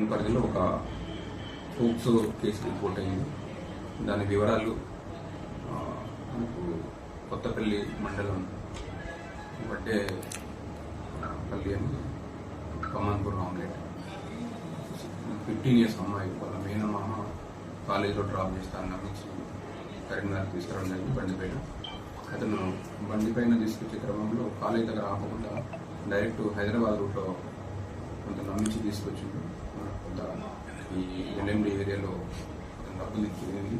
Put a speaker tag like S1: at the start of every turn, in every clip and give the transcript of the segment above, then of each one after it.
S1: పరిధిలో ఒక POCSO case report అయింది. దాని వివరాలు మనకు కొత్తపల్లి మండలం వడ్డే పల్లి అని కమాన్పూర్ ఆమ్లెట్. ఫిఫ్టీన్ ఇయర్స్ అమ్మాయి వాళ్ళ మేనమామ కాలేజీలో డ్రాప్ చేస్తాను నమ్మించి కరీంనగర్ తీసుకురావడం జరిగింది బండిపైన. అతను బండిపైన తీసుకొచ్చే క్రమంలో కాలేజ్ దగ్గర ఆపకుండా డైరెక్ట్ హైదరాబాద్ రూట్లో కొంత నమ్మించి తీసుకొచ్చిండు. కొంత ఈ ఎల్ఎండి ఏరియాలో డబ్బులు ఇచ్చింది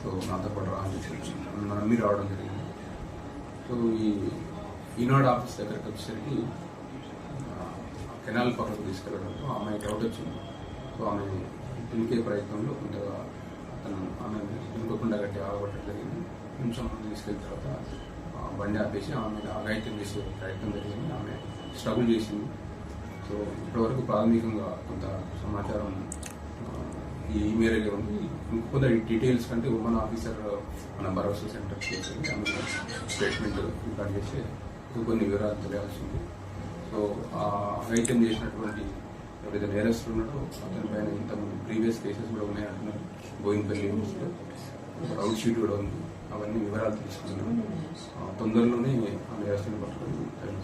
S1: సో నాతో పాటు రా నమ్మి రావడం జరిగింది. సో ఈ ఈనాడు ఆఫీస్ దగ్గరకు వచ్చేసరికి కెనాల్ పక్కకు తీసుకెళ్ళడంతో ఆమె డౌట్ వచ్చింది. సో ఆమె పిలికే ప్రయత్నంలో కొంతగా అతను ఆమె ఇంకోకుండా గట్టి ఆగబట్టడం జరిగింది. కొంచెం తీసుకెళ్ళిన తర్వాత బండి ఆపేసి ఆమె మీద చేసే ప్రయత్నం జరిగింది. ఆమె స్ట్రగుల్ చేసింది. సో ఇప్పటివరకు ప్రాథమికంగా కొంత సమాచారం ఆ, ఈ మేరకే ఉంది. ఇంకొంత డీటెయిల్స్ కంటే ఉమెన్ ఆఫీసర్ మన భరోసా సెంటర్ చేసింది ఆమె స్టేట్మెంట్ రికార్డ్ చేసి కొన్ని వివరాలు తెలియాల్సి ఉంది. సో ఆ ఐటెం చేసినటువంటి ఎవరైతే నేరస్తులు ఉన్నాడో అతని పైన ఇంతకుముందు ప్రీవియస్ కేసెస్ కూడా ఉన్నాయి అంటున్నారు. బోయిన్పల్లి యూనివర్సిటీలో రౌడ్ షీట్ కూడా ఉంది. అవన్నీ వివరాలు తెలుసుకున్నాం తొందరలోనే ఆ నేరస్తుని పట్టుకొని తగిన